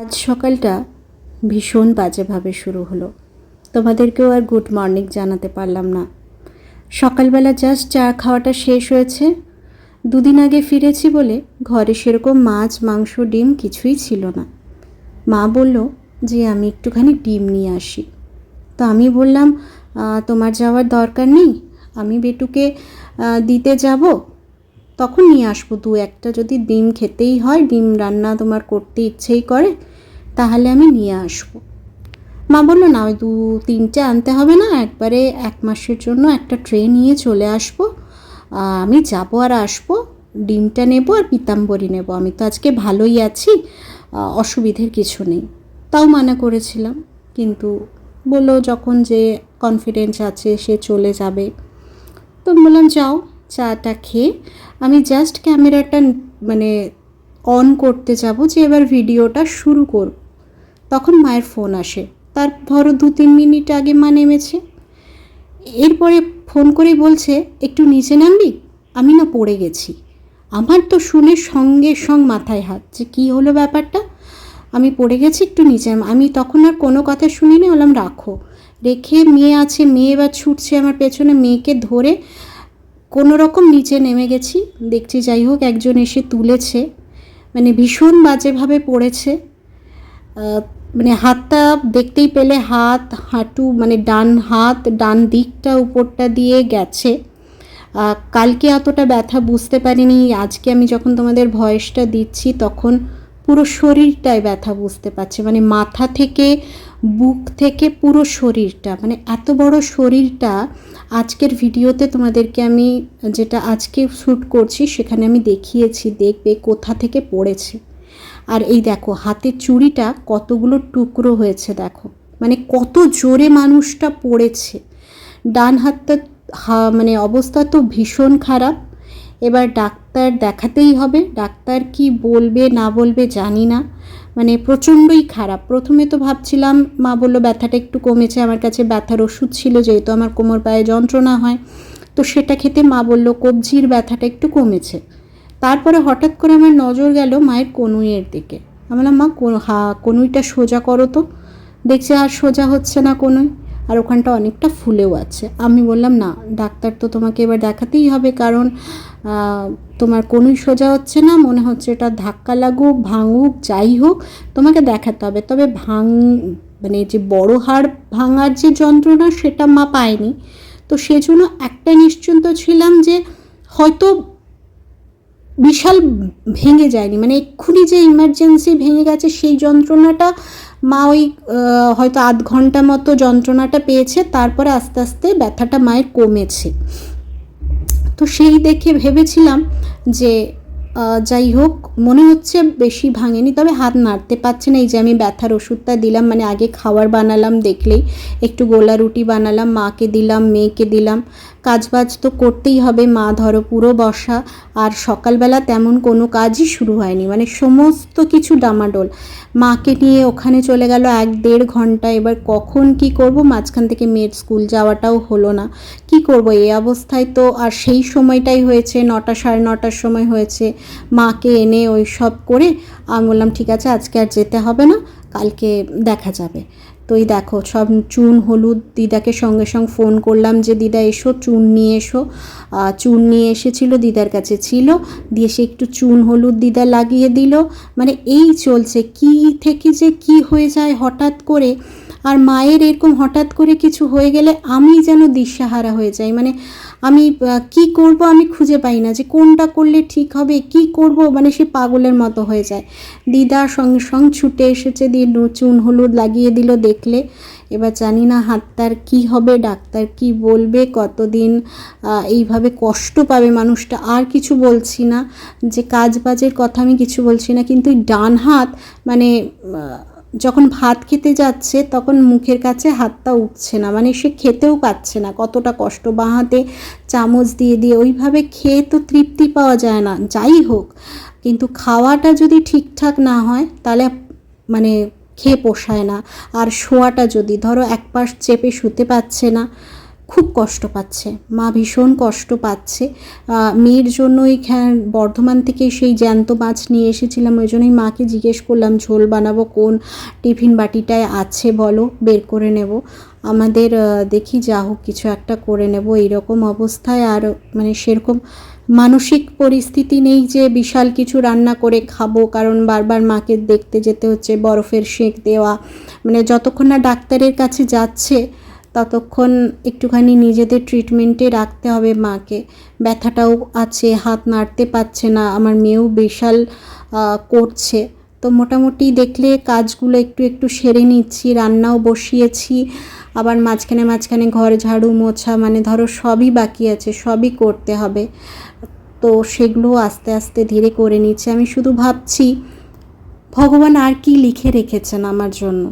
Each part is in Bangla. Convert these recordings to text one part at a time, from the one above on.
আজ সকালটা ভীষণ বাজেভাবে শুরু হলো। তোমাদেরকেও আর গুড মর্নিং জানাতে পারলাম না। সকালবেলা জাস্ট চা খাওয়াটা শেষ হয়েছে। দুদিন আগে ফিরেছি বলে ঘরে সেরকম মাছ, মাংস, ডিম কিছুই ছিল না। মা বলল যে, আমি একটুখানি ডিম নিয়ে আসি। তো আমি বললাম তোমার যাওয়ার দরকার নেই। আমি বেটুকে দিতে যাব। তখন নিয়ে আসব। দু একটা যদি ডিম খেতেই হয়, ডিম রান্না তোমার করতে ইচ্ছেই করে, তাহলে আমি নিয়ে আসব। মা বলল, না, ওই দু তিনটে আনতে হবে না, একবারে এক মাসের জন্য একটা ট্রে নিয়ে চলে আসব। আমি যাব আর আসব, ডিমটা নেব আর পিতাম্বরী নেব। আমি তো আজকে ভালোই আছি অসুবিধের কিছু নেই। তাও মানা করেছিলাম, কিন্তু বলল, যখন যে কনফিডেন্স আছে, সে চলে যাবে। তো বললাম, যাও। চাটা খেয়ে আমি জাস্ট ক্যামেরাটা মানে অন করতে যাব যে এবার ভিডিওটা শুরু করব। তখন মায়ের ফোন আসে। তার ধরো দু তিন মিনিট আগে মা নেমেছে। এরপরে ফোন করে বলছে, একটু নিচে নামবি? আমি না পড়ে গেছি। আমার তো শুনে সঙ্গে সঙ্গ মাথায় হাত যে কী হলো ব্যাপারটা? আমি পড়ে গেছি, একটু নিচে। আমি তখন আর কোনো কথা শুনিনি, বললাম, রাখো। রেখে মেয়ে আছে, মেয়ে এবার ছুটছে আমার পেছনে। মেয়েকে ধরে কোনো রকম নিচে নেমে গেছি, দেখছি যাই হোক একজন এসে তুলেছে মানে ভীষণ বাজেভাবে পড়েছে। মানে হাতটা দেখতেই পেলে হাত, হাঁটু মানে ডান হাত, ডান দিকটা, উপরটা দিয়ে গেছে। কালকে অতটা ব্যথা বুঝতে পারিনি, আজকে আমি যখন তোমাদের ভয়েসটা দিচ্ছি তখন পুরো শরীরটায় ব্যথা বুঝতে পারছি মানে মাথা থেকে বুক থেকে পুরো শরীরটা মানে এত বড় শরীরটা আজকের ভিডিওতে তোমাদেরকে আমি যেটা আজকে শ্যুট করছি সেখানে আমি দেখিয়েছি, দেখবে কোথা থেকে পড়েছে। আর এই দেখো হাতের চুড়িটা কতগুলো টুকরো হয়েছে দেখো। মানে কত জোরে মানুষটা পড়েছে। ডান হাতটা মানে অবস্থা তো ভীষণ খারাপ। এবার ডাক্তার দেখাতেই হবে। ডাক্তার কি বলবে, না বলবে জানি না। মানে প্রচণ্ডই খারাপ। প্রথমে তো ভাবছিলাম, মা বলল, ব্যথাটা একটু কমেছে, আমার কাছে ব্যথার ওষুধ ছিল, যেহেতু আমার কোমর পায়ে যন্ত্রণা হয়। তো সেটা খেতে মা বলল, কবজির ব্যথাটা একটু কমেছে। তারপরে হঠাৎ করে আমার নজর গেল মায়ের কনুইয়ের দিকে। আমি মা হা, কনুইটা সোজা করো তো। দেখছি আর সোজা হচ্ছে না কনুই। আর ওখানটা অনেকটা ফুলেও আছে। আমি বললাম, না, ডাক্তার তো তোমাকে এবার দেখাতেই হবে, কারণ তোমার কনুই সোজা হচ্ছে না। মনে হচ্ছে এটা ধাক্কা লাগুক, ভাঙুক, যাই হোক, তোমাকে দেখাতে হবে। তবে ভাঙ মানে যে বড় হাড় ভাঙার যে যন্ত্রণা, সেটা মা পায়নি। তো সেজন্য একটা নিশ্চিন্ত ছিলাম যে হয়তো বিশাল ভেঙে যায়নি। মানে এক্ষুনি যে ইমার্জেন্সি ভেঙে গেছে, সেই যন্ত্রণাটা মা ওই হয়তো আধ ঘণ্টা মতো যন্ত্রণাটা পেয়েছে, তারপরে আস্তে আস্তে ব্যথাটা মায়ের কমেছে। তো সেই দেখে ভেবেছিলাম যে যাই হোক, মনে হচ্ছে বেশি ভাঙেনি, তবে হাত নাড়তে পারছে না। এই যে আমি ব্যথার ওষুধটা দিলাম মানে আগে খাবার বানালাম দেখলেই, একটু গোলা রুটি বানালাম, মাকে দিলাম, মেয়েকে দিলাম কাজবাজ তো করতেই হবে, মা ধরো পুরো বসা আর সকালবেলা তেমন কোনো কাজই শুরু হয়নি মানে সমস্ত কিছু ডামাডোল। মাকে নিয়ে ওখানে চলে গেল এক দেড় ঘণ্টা, এবার কখন কি করব? মাঝখান থেকে মেয়ের স্কুল যাওয়াটাও হলো না। কি করব? এই অবস্থায় তো আর সেই সময়টাই হয়েছে, নটা সাড়ে নটার সময় হয়েছে। মাকে এনে ওই সব করে আমি বললাম, ঠিক আছে, আজকে আর যেতে হবে না, কালকে দেখা যাবে। তো এই দেখো, সব চুন, হলুদ, দিদাকে সঙ্গে সঙ্গে ফোন করলাম যে, দিদা, এসো, চুন নিয়ে এসো। চুন নিয়ে এসেছিল, দিদার কাছে ছিল। দিয়ে সে একটু চুন, হলুদ দিদা লাগিয়ে দিল। মানে এই চলছে, কি থেকে যে কি হয়ে যায় হঠাৎ করে আর মায়ের এরকম হঠাৎ করে কিছু হয়ে গেলে আমি যেন দিশাহারা হয়ে যাই। মানে আমি কি করব আমি খুঁজে পাই না যে কোনটা করলে ঠিক হবে, কি করব মানে সে পাগলের মতো হয়ে যায়। দিদা সঙ্গে সঙ্গে ছুটে এসেছে, দিয়ে নু- চুন হলুদ লাগিয়ে দিল দেখলে। এবার জানি না হাতটার কি হবে, ডাক্তার কি বলবে, কতদিন এইভাবে কষ্ট পাবে মানুষটা। আর কিছু বলছি না, যে কাজ বাজের কথা আমি কিছু বলছি না, কিন্তু ডান হাত মানে যখন ভাত খেতে যাচ্ছে, তখন মুখের কাছে হাতটা উঠছে না। মানে সে খেতেও পাচ্ছে না। কতটা কষ্ট। বাঁ হাতে চামচ দিয়ে দিয়ে ওইভাবে খেয়ে তো তৃপ্তি পাওয়া যায় না। যাই হোক, কিন্তু খাওয়াটা যদি ঠিকঠাক না হয়, তাহলে মানে খেয়ে পোষায় না। আর শোয়াটা যদি, ধরো এক পাশ চেপে শুতে পাচ্ছে না খুব কষ্ট পাচ্ছে। মা ভীষণ কষ্ট পাচ্ছে। মেয়ের জন্য এইখান বর্ধমান থেকে সেই জ্যান্ত মাছ নিয়ে এসেছিলাম, ওই জন্যই মাকে জিজ্ঞেস করলাম, ঝোল বানাবো কোন টিফিন বাটিটায় আছে বলো, বের করে নেব। আমাদের দেখি যা হোক কিছু একটা করে নেব। এইরকম অবস্থায় আর মানে সেরকম মানসিক পরিস্থিতি নেই যে বিশাল কিছু রান্না করে খাব, কারণ বারবার মাকে দেখতে যেতে হচ্ছে, বরফের সেঁক দেওয়া। মানে যতক্ষণ না ডাক্তারের কাছে যাচ্ছে ততক্ষণ একটুখানি নিজেদের ট্রিটমেন্টে রাখতে হবে মাকে। ব্যথাটাও আছে, হাত নাড়তে পারছে না, আমার মেয়েও বিশাল করছে। তো মোটামুটি দেখলে কাজগুলো একটু একটু সেরে নিচ্ছি, রান্নাও বসিয়েছি, আবার মাঝখানে মাঝখানে ঘর ঝাড়ু মোছা মানে ধরো সবই বাকি আছে, সবই করতে হবে। তো সেগুলো আস্তে আস্তে ধীরে করে নিচ্ছে। আমি শুধু ভাবছি, ভগবান আর কি লিখে রেখেছেন আমার জন্য?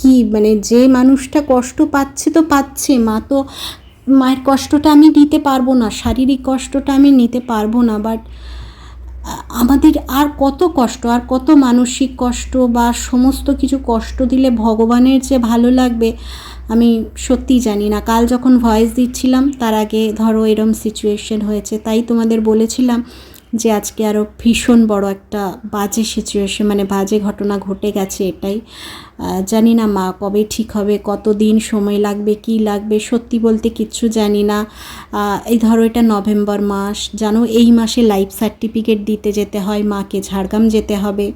কি? মানে যে মানুষটা কষ্ট পাচ্ছে তো পাচ্ছে। মা তো মায়ের কষ্টটা আমি দিতে পারব না, শারীরিক কষ্টটা আমি নিতে পারব না। বাট আমাদের আর কত কষ্ট, আর কত মানসিক কষ্ট বা সমস্ত কিছু কষ্ট দিলে ভগবানের যে ভালো লাগবে, আমি সত্যিই জানি না। কাল যখন ভয়েস দিচ্ছিলাম, তার আগে ধরো এরম সিচুয়েশন হয়েছে। তাই তোমাদের বলেছিলাম যে আজকে আরও ভীষণ বড় একটা বাজে সিচুয়েশন মানে বাজে ঘটনা ঘটে গেছে এটাই। জানি না মা কবে ঠিক হবে কত দিন সময় লাগবে, কি লাগবে, সত্যি বলতে কিচ্ছু জানি না। এই ধরো এটা নভেম্বর মাস, জানো এই মাসে লাইফ সার্টিফিকেট দিতে যেতে হয়, মাকে ঝাড়গ্রাম যেতে হবে।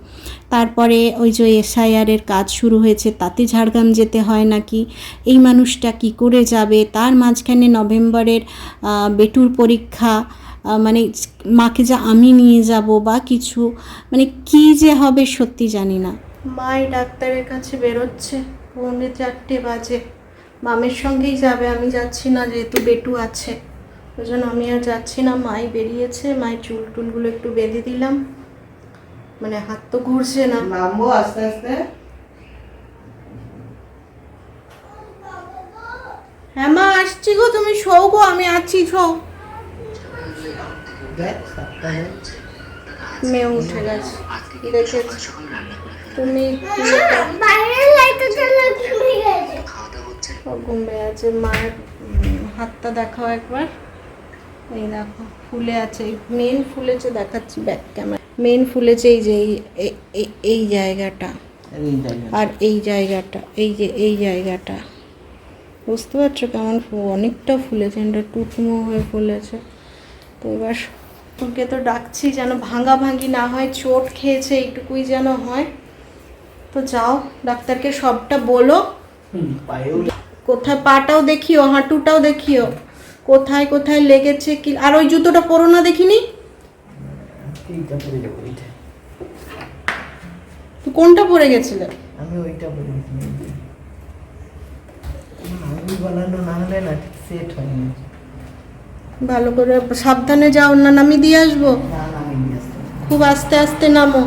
তারপরে ওই যে এসআইআরের কাজ শুরু হয়েছে, তাতে ঝাড়গ্রাম যেতে হয় নাকি? এই মানুষটা কি করে যাবে? তার মাঝখানে নভেম্বরের বেটুর পরীক্ষা মানে মাকে যা আমি নিয়ে যাব বা কিছু মানে কি যে হবে সত্যি জানি না। মাই ডাক্তারের কাছে বেরোচ্ছে পৌনে চারটে বাজে। মামের সঙ্গেই যাবে আমি যাচ্ছি না যেহেতু বেটু আছে। ওই জন্য আমি আর যাচ্ছি না মাই বেরিয়েছে মায়ের চুল টুলগুলো একটু বেঁধে দিলাম। মানে হাত তো ঘুরছে না। নামবো আস্তে আস্তে। হ্যাঁ মা আসছি গো তুমি শো গো আমি আছি শো দেখ সাতটা মেয়ে উঠে গেছে। দেখেছি? তুমি ও ঘুমিয়ে আছে। মায়ের হাতটা দেখাও একবার। এই দেখো ফুলে আছে। মেন ফুলেছে দেখাচ্ছি ব্যাক ক্যামেরা মেন ফুলেছে এই যে এই জায়গাটা। আর এই জায়গাটা এই যে এই জায়গাটা। বুঝতে পারছ কেমন অনেকটা ফুলেছে এটা টুকমো হয়ে ফুলেছে। তো এবার তোকে তো ডাকছি যেন ভাঙা ভাঙি না হয় চোট খেয়েছে এইটুকুই যেন হয়। তো যাও ডাক্তারকে সবটা বলো। কোথায় পাটাও দেখিও হাঁটুটাও দেখিও। কোথায় কোথায় লেগেছে কি আর ওই জুতোটা পরো না দেখিনি? কোনটা পরে গেছিলে? আমি ওইটা পরে গেছিলাম। বানানো না হলে না সেট হয়নি। ভালো করে সাবধানে যাও না নামি দিয়ে আসব? খুব আস্তে আস্তে নামো।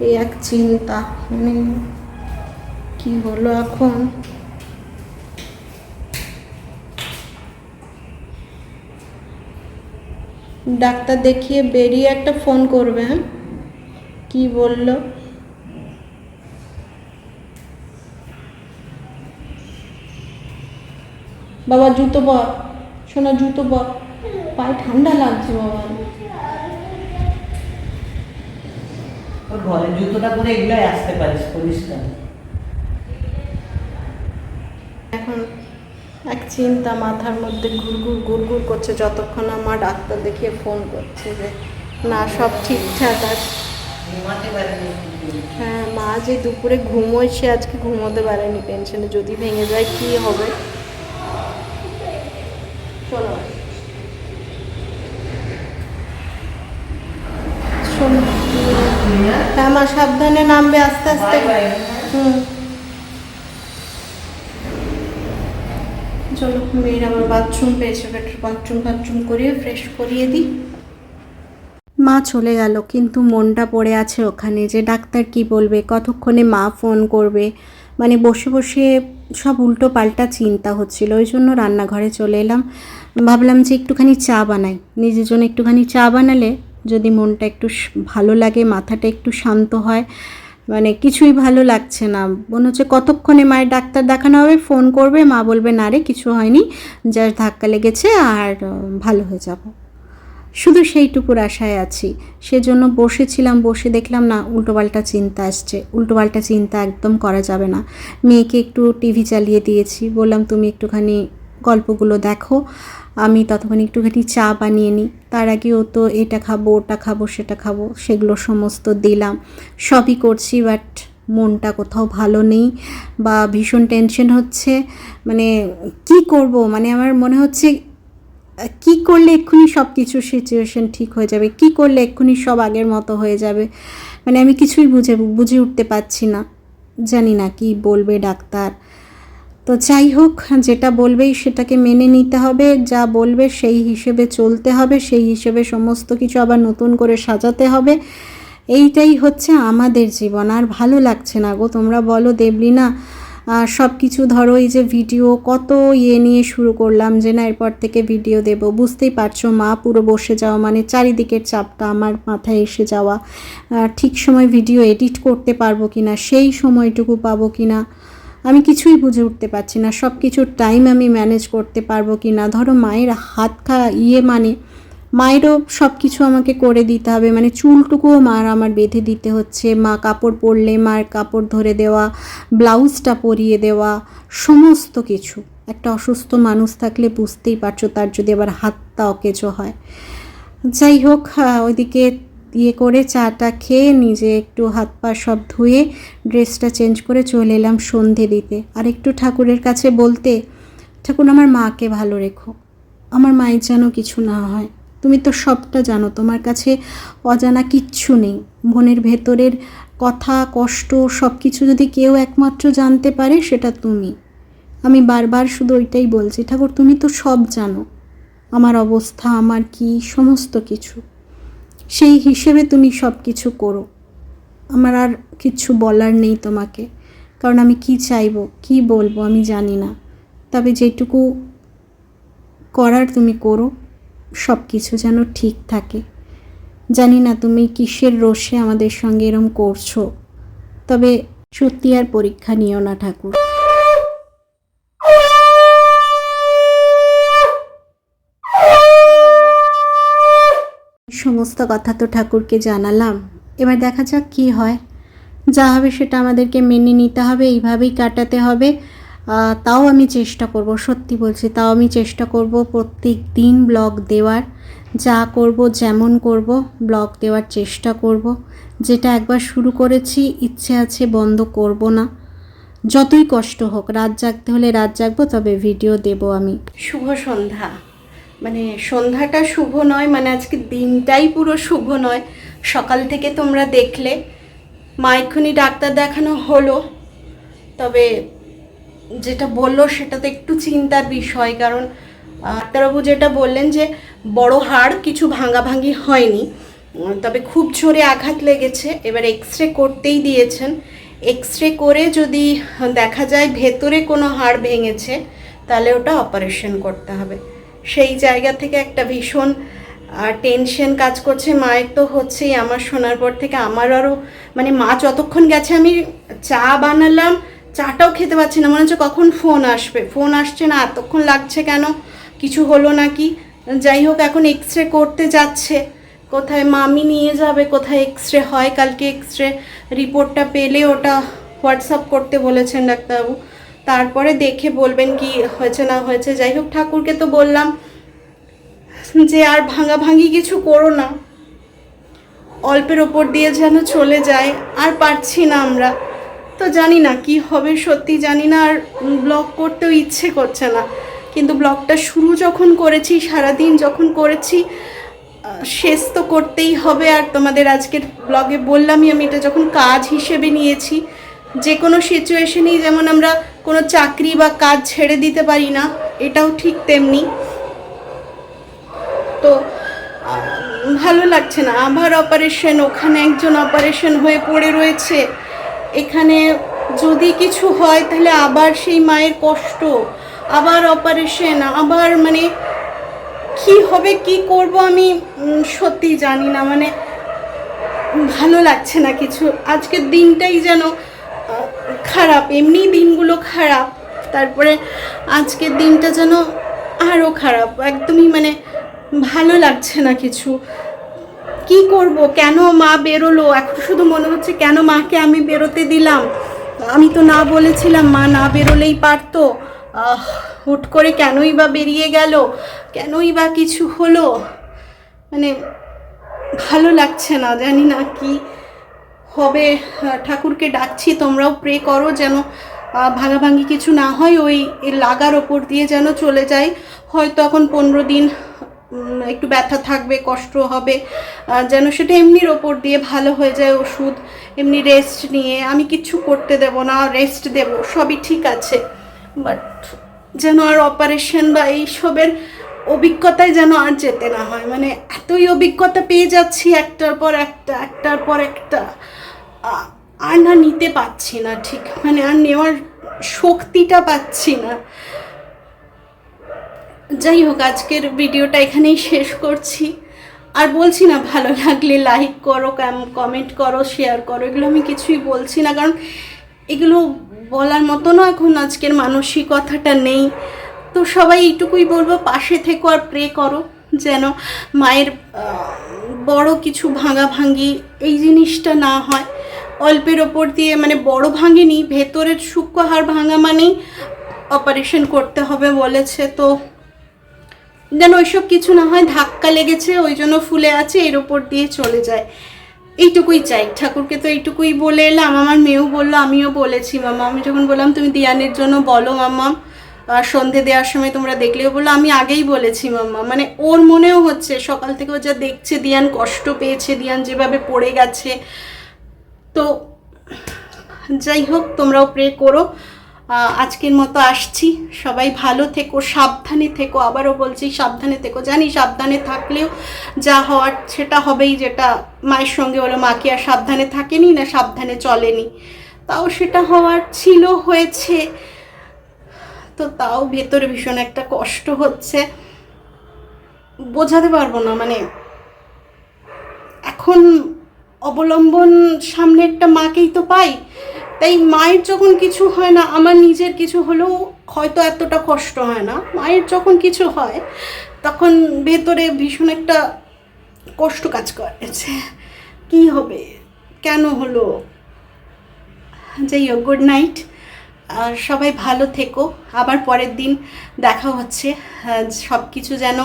এই এক চিন্তা মানে কি হলো এখন? ডাক্তার দেখিয়ে বেরিয়ে একটা ফোন করবে হ্যাঁ? কি বলল? বাবা জুতো পর। শোনা জুতো পর। পায়ে ঠান্ডা লাগছে বাবা। ঘরে জুতোটা পরে এগুলোই আসতে পারিস পরিষ্কার এখন এক চিন্তা মাথার মধ্যে ঘুরঘুর ঘুরঘুর করছে যতক্ষণ আমার ডাক্তার দেখিয়ে ফোন করছে যে না সব ঠিকঠাক আছে। ঘুমাতে পারেনি হ্যাঁ মা যে দুপুরে ঘুমোয় সে আজকে ঘুমোতে পারেনি টেনশনে যদি ভেঙে যায় কি হবে শোনো শোনো হ্যাঁ মা সাবধানে নামবে আস্তে আস্তে। হুম। চলো মেয়ের আবার বাথরুম পেয়েছে বেটার বাথরুম ফাথরুম করিয়ে ফ্রেশ করিয়ে দিই। মা চলে গেল কিন্তু মনটা পড়ে আছে ওখানে যে ডাক্তার কি বলবে কতক্ষণে মা ফোন করবে। মানে বসে বসে সব উল্টো পাল্টা চিন্তা হচ্ছিল ওই জন্য রান্নাঘরে চলে এলাম। ভাবলাম যে একটুখানি চা বানাই নিজের জন্য একটুখানি চা বানালে যদি মনটা একটু ভালো লাগে, মাথাটা একটু শান্ত হয় মানে কিছুই ভালো লাগছে না। মনে হচ্ছে কতক্ষণে মায়ের ডাক্তার দেখানো হবে, ফোন করবে, মা বলবে, না রে, কিছু হয়নি জাস্ট ধাক্কা লেগেছে আর ভালো হয়ে যাব। শুধু সেইটুকুর আশায় আছি। সেজন্য বসেছিলাম, বসে দেখলাম, না, উল্টোপাল্টা চিন্তা আসছে। উল্টোপাল্টা চিন্তা একদম করা যাবে না। মেয়েকে একটু টিভি চালিয়ে দিয়েছি, বললাম, তুমি একটুখানি গল্পগুলো দেখো। আমি ততক্ষণ একটুখানি চা বানিয়ে নিই। তার আগে ও তো এটা খাব, ওটা খাব, সেটা খাব, সেগুলো সমস্ত দিলাম। সবই করছি, বাট মনটা কোথাও ভালো নেই বা ভীষণ টেনশন হচ্ছে। মানে কি করব? মানে আমার মনে হচ্ছে, কি করলে এক্ষুনি সব কিছু সিচুয়েশন ঠিক হয়ে যাবে? কি করলে এক্ষুনি সব আগের মতো হয়ে যাবে? মানে আমি কিছুই বুঝে বুঝে উঠতে পারছি না। জানি না কি বলবে ডাক্তার। তো যাই হোক, যেটা বলবেই সেটাকে মেনে নিতে হবে। যা বলবে সেই হিসেবে চলতে হবে, সেই হিসেবে সমস্ত কিছু আবার নতুন করে সাজাতে হবে। এইটাই হচ্ছে আমাদের জীবন। আর ভালো লাগছে না গো, তোমরা বলো দেবলিনা সব কিছু ধরো, এই যে ভিডিও কত ইয়ে নিয়ে শুরু করলাম যে না, এরপর থেকে ভিডিও দেব। বুঝতেই পারছ, মা পুরো বসে যাওয়া মানে চারিদিকের চাপটা আমার মাথায় এসে যাওয়া। ঠিক সময় ভিডিও এডিট করতে পারব কি না সেই সময়টুকু পাবো কি না আমি কিছুই বুঝে উঠতে পারছি না। সব কিছুর টাইম আমি ম্যানেজ করতে পারব কি না? ধরো মায়ের হাত খা ইয়ে মানে মায়েরও সব কিছু আমাকে করে দিতে হবে। মানে চুলটুকুও মার আমার বেঁধে দিতে হচ্ছে। মা কাপড় পরলে মার কাপড় ধরে দেওয়া, ব্লাউজটা পরিয়ে দেওয়া, সমস্ত কিছু। একটা অসুস্থ মানুষ থাকলে বুঝতেই পারছ তার যদি আবার হাতটা অকেজো হয়। যাই হোক ওইদিকে ইয়ে করে চাটা খেয়ে নিজে একটু হাত পা সব ধুয়ে ড্রেসটা চেঞ্জ করে চলে এলাম সন্ধে দিতে। আর একটু ঠাকুরের কাছে বলতে, ঠাকুর, আমার মাকে ভালো রেখো। আমার মায়ের যেন কিছু না হয়। তুমি তো সবটা জানো, তোমার কাছে অজানা কিচ্ছু নেই। মনের ভেতরের কথা, কষ্ট সব কিছু যদি কেউ একমাত্র জানতে পারে, সেটা তুমি। আমি বারবার শুধু ওইটাই বলছি, ঠাকুর, তুমি তো সব জানো। আমার অবস্থা, আমার কি, সমস্ত কিছু। সেই হিসেবে তুমি সব কিছু করো। আমার আর কিচ্ছু বলার নেই তোমাকে। কারণ আমি কি চাইব, কি বলব আমি জানি না। তবে যেটুকু করার তুমি করো সব কিছু যেন ঠিক থাকে। জানি না তুমি কিসের রোষে আমাদের সঙ্গে এরম করছ। তবে সত্যি আর পরীক্ষা নিও না ঠাকুর। সমস্ত কথা তো ঠাকুরকে জানালাম। এবার দেখা যাক কি হয়। যা হবে সেটা আমাদেরকে মেনে নিতে হবে, এইভাবেই কাটাতে হবে। তাও আমি চেষ্টা করব, সত্যি বলছি, তাও আমি চেষ্টা করব প্রত্যেক দিন ব্লগ দেওয়ার। যা করব, যেমন করব, ব্লগ দেওয়ার চেষ্টা করব। যেটা একবার শুরু করেছি, ইচ্ছে আছে বন্ধ করব না। যতই কষ্ট হোক, রাত জাগতে হলে রাত জাগবো, তবে ভিডিও দেব আমি। শুভ সন্ধ্যা। মানে সন্ধ্যাটা শুভ নয় মানে আজকে দিনটাই পুরো শুভ নয়। সকাল থেকে তোমরা দেখলে, মা এক্ষুনি ডাক্তার দেখানো হলো, তবে যেটা বলল সেটা তো একটু চিন্তার বিষয়, কারণ ডাক্তারবাবু যেটা বললেন যে, বড় হাড় কিছু ভাঙাভাঙি হয়নি, তবে খুব জোরে আঘাত লেগেছে, এবার এক্স রে করতেই দিয়েছেন। এক্স রে করে যদি দেখা যায় ভেতরে কোনো হাড় ভেঙেছে, তাহলে ওটা অপারেশন করতে হবে। সেই জায়গা থেকে একটা ভীষণ টেনশন কাজ করছে। মায়ের তো হচ্ছেই আমার, শোনার পর থেকে আমার আরও মানে মা যতক্ষণ গেছে আমি চা বানালাম, চাটাও খেতে পারছি না। মনে হচ্ছে কখন ফোন আসবে। ফোন আসছে না, এতক্ষণ লাগছে কেন? কিছু হলো নাকি? যাই হোক, এখন এক্স রে করতে যাচ্ছে। কোথায় মামি নিয়ে যাবে, কোথায় এক্স রে হয়? কালকে এক্স রে রিপোর্টটা পেলে ওটা হোয়াটসঅ্যাপ করতে বলেছেন ডাক্তারবাবু। তারপরে দেখে বলবেন কি হয়েছে না হয়েছে। যাই হোক, ঠাকুরকে তো বললাম যে আর ভাঙাভাঙি কিছু করো না। অল্পের ওপর দিয়ে যেন চলে যায়, আর পারছি না আমরা। তো জানি না কি হবে, সত্যি জানি না, আর ব্লগ করতেও ইচ্ছে করছে না। কিন্তু ব্লগটা শুরু যখন করেছি, সারাদিন যখন করেছি, শেষ তো করতেই হবে। আর তোমাদের আজকের ব্লগে বললামই আমি, এটা যখন কাজ হিসেবে নিয়েছি যে কোনো সিচুয়েশনেই যেমন আমরা কোনো চাকরি বা কাজ ছেড়ে দিতে পারি না, এটাও ঠিক তেমনি। তো, ভালো লাগছে না। আবার অপারেশন ওখানে একজন অপারেশন হয়ে পড়ে রয়েছে। এখানে যদি কিছু হয়, তাহলে আবার সেই মায়ের কষ্ট, আবার অপারেশন আবার মানে কি হবে, কি করব আমি সত্যি জানি না। মানে ভালো লাগছে না কিছু। আজকের দিনটাই যেন খারাপ, এমনি দিনগুলো খারাপ, তারপরে আজকের দিনটা যেন আরও খারাপ, একদমই মানে ভালো লাগছে না কিছু। কি করব? কেন মা বেরোলো? এখন শুধু মনে হচ্ছে কেন মাকে আমি বেরোতে দিলাম? আমি তো না বলেছিলাম মা না বেরোলেই পারতো। হুট করে কেনই বা বেরিয়ে গেল? কেনই বা কিছু হলো? মানে ভালো লাগছে না, জানি না কি হবে ঠাকুরকে ডাকছি, তোমরাও প্রে করো যেন ভাঙাভাঙি কিছু না হয়, ওই লাগার ওপর দিয়ে যেন চলে যায় হয়তো এখন পনেরো দিন একটু ব্যথা থাকবে, কষ্ট হবে যেন সেটা এমনির ওপর দিয়ে ভালো হয়ে যায়, ওষুধ, এমনি রেস্ট নিয়ে। আমি কিচ্ছু করতে দেব না রেস্ট দেব, সবই ঠিক আছে। বাট যেন আর অপারেশন বা এইসবের অভিজ্ঞতায় যেন আর যেতে না হয়। মানে এতই অভিজ্ঞতা পেয়ে যাচ্ছি একটার পর একটা, একটার পর একটা। আর না নিতে পারছি না ঠিক মানে আর নেওয়ার শক্তিটা পাচ্ছি না। যাই হোক, আজকের ভিডিওটা এখানেই শেষ করছি। আর বলছি না, ভালো লাগলে লাইক করো ক্যাম কমেন্ট করো শেয়ার করো, এগুলো আমি কিছুই বলছি না, কারণ এগুলো বলার মতনও এখন আজকের মানসিকতাটা নেই। তো সবাই এইটুকুই বলব, পাশে থেকো আর প্রে করো, যেন মায়ের বড় কিছু ভাঙা ভাঙি এই জিনিসটা না হয়। অল্পের ওপর দিয়ে মানে বড় ভাঙেনি, ভেতরের সূক্ষ্ম হাড় ভাঙা মানেই অপারেশন করতে হবে বলেছে। তো যেন ওইসব কিছু না হয়, ধাক্কা লেগেছে, ওই জন্য ফুলে আছে, এর ওপর দিয়ে চলে যায়। এইটুকুই চাই। ঠাকুরকে তো এইটুকুই বলে এলাম, আমার মেয়েও বলল, আমিও বলেছি, মামা। আমি যখন বললাম, তুমি দিয়ানের জন্য বলো, মামা, আর সন্ধে দেওয়ার সময় তোমরা দেখলেও বলল, আমি আগেই বলেছি মাম্মা মানে ওর মনেও হচ্ছে, সকাল থেকে ও যা দেখছে, দিয়ান কষ্ট পেয়েছে, দিয়ান যেভাবে পড়ে গেছে তো যাই হোক, তোমরাও প্রে করো। আজকের মতো আসছি। সবাই ভালো থেকো, সাবধানে থেকো। আবারও বলছি, সাবধানে থেকো। জানি সাবধানে থাকলেও যা হওয়ার সেটা হবেই যেটা মায়ের সঙ্গে হলো মা কি আর সাবধানে থাকেনি না সাবধানে চলেনি। তাও সেটা হওয়ার ছিল, হয়েছে। তো তাও ভেতরে ভীষণ একটা কষ্ট হচ্ছে। বোঝাতে পারব না মানে এখন অবলম্বন সামনে একটা মাকেই তো পাই। তাই মায়ের যখন কিছু হয় না, আমার নিজের কিছু হলেও হয়তো এতটা কষ্ট হয় না। মায়ের যখন কিছু হয়, তখন ভেতরে ভীষণ একটা কষ্ট কাজ করেছে। কি হবে? কেন হলো? যাই হোক গুড নাইট আর সবাই ভালো থেকো। আবার পরের দিন দেখা হচ্ছে। সব কিছু যেন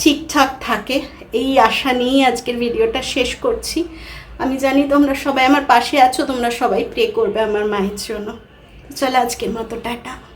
ঠিকঠাক থাকে। এই আশা নিয়েই আজকের ভিডিওটা শেষ করছি। আমি জানি তোমরা সবাই আমার পাশে আছো, তোমরা সবাই প্রে করবে আমার মায়ের জন্য। চলো আজকের মতো, টাটা।